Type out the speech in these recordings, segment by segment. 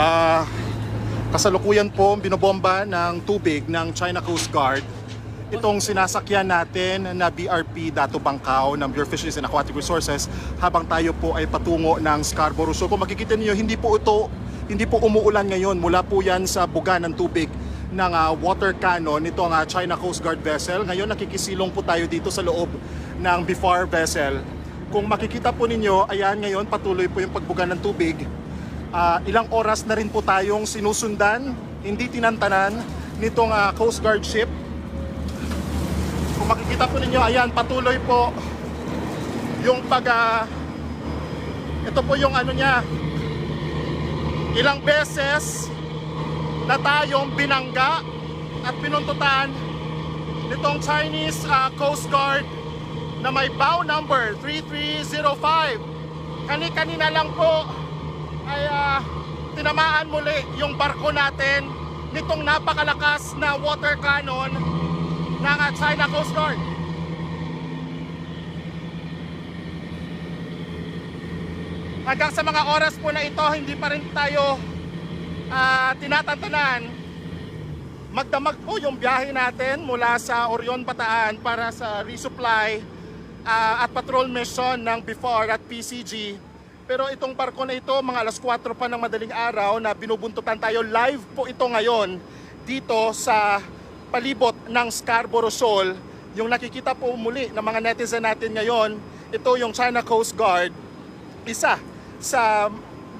Ah, kasalukuyan po binobomba ng tubig ng China Coast Guard itong sinasakyan natin na BRP Dato Bangkao ng Bureau of Fisheries and Aquatic Resources habang tayo po ay patungo ng Scarborough. So kung makikita niyo hindi po ito hindi po umuulan ngayon mula po yan sa buga ng tubig ng ah, water cannon nitong ah, China Coast Guard vessel. Ngayon nakikisilong po tayo dito sa loob ng BFAR vessel. Kung makikita po ninyo, ayan ngayon patuloy po yung pagbuga ng tubig. Ah, ilang oras na rin po tayong sinusundan, hindi tinantanan nitong ah, Coast Guard ship. Kung makikita po ninyo, ayan patuloy po yung pag ah, ito po yung ano niya ilang beses na tayong binangga at pinuntutan nitong Chinese ah, Coast Guard na may bow number 3305. Kani-kanina lang po ay ah, tinamaan muli yung barko natin nitong napakalakas na water cannon ng ah, China Coast Guard. Hanggang sa mga oras po na ito, hindi pa rin tayo ah, tinatantanan. Magdamag po yung biyahe natin mula sa Orion Bataan para sa resupply ah, at patrol mission ng BIFAR at PCG. Pero itong barko na ito, mga alas 4 pa ng madaling araw na binubuntutan tayo, live po ito ngayon dito sa palibot ng Scarborough Shoal. Yung nakikita po muli ng mga netizen natin ngayon, ito yung China Coast Guard isa sa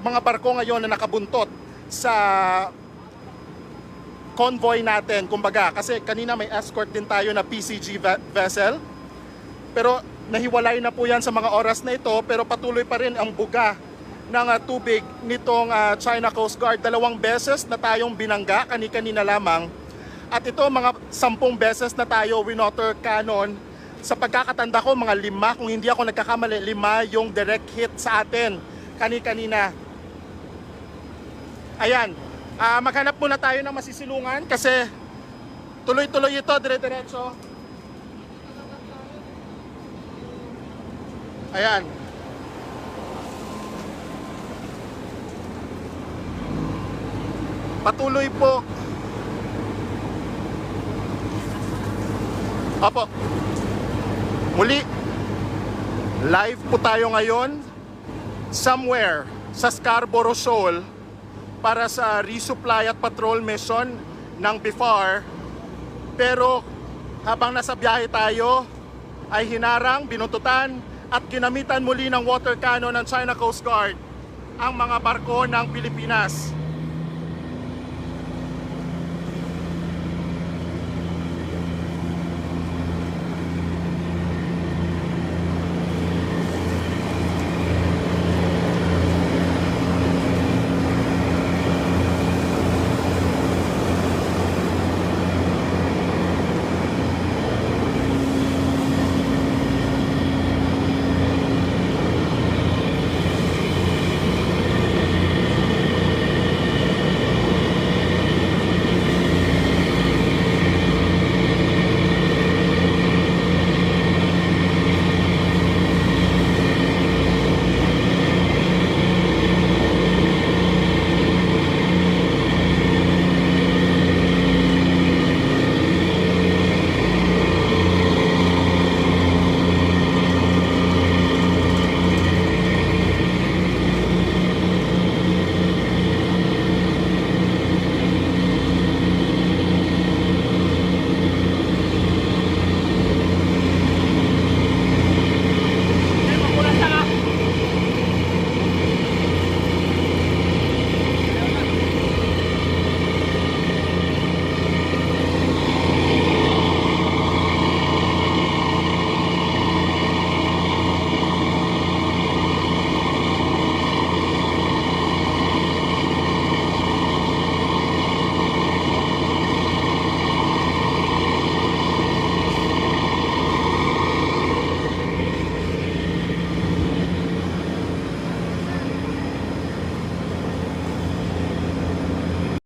mga barko ngayon na nakabuntot sa convoy natin, kumbaga, kasi kanina may escort din tayo na PCG ve- vessel. Pero nahiwalay na po yan sa mga oras na ito, pero patuloy pa rin ang buga ng ah, tubig nitong ah, China Coast Guard. Dalawang beses na tayong binangga, kani-kanina lamang. At ito, mga sampung beses na tayo winotter cannon. Sa pagkakatanda ko, mga lima, kung hindi ako nagkakamali, lima yung direct hit sa atin kani-kanina. Ayan, ah, maghanap muna tayo ng masisilungan kasi tuloy-tuloy ito, dire-diretso. Ayan. Patuloy po. Opo. Muli, live po tayo ngayon somewhere sa Scarborough Shoal para sa resupply at patrol mission ng BIFAR. Pero habang nasa biyahe tayo, ay hinarang, binututan at ginamitan muli ng water cannon ng China Coast Guard ang mga barko ng Pilipinas.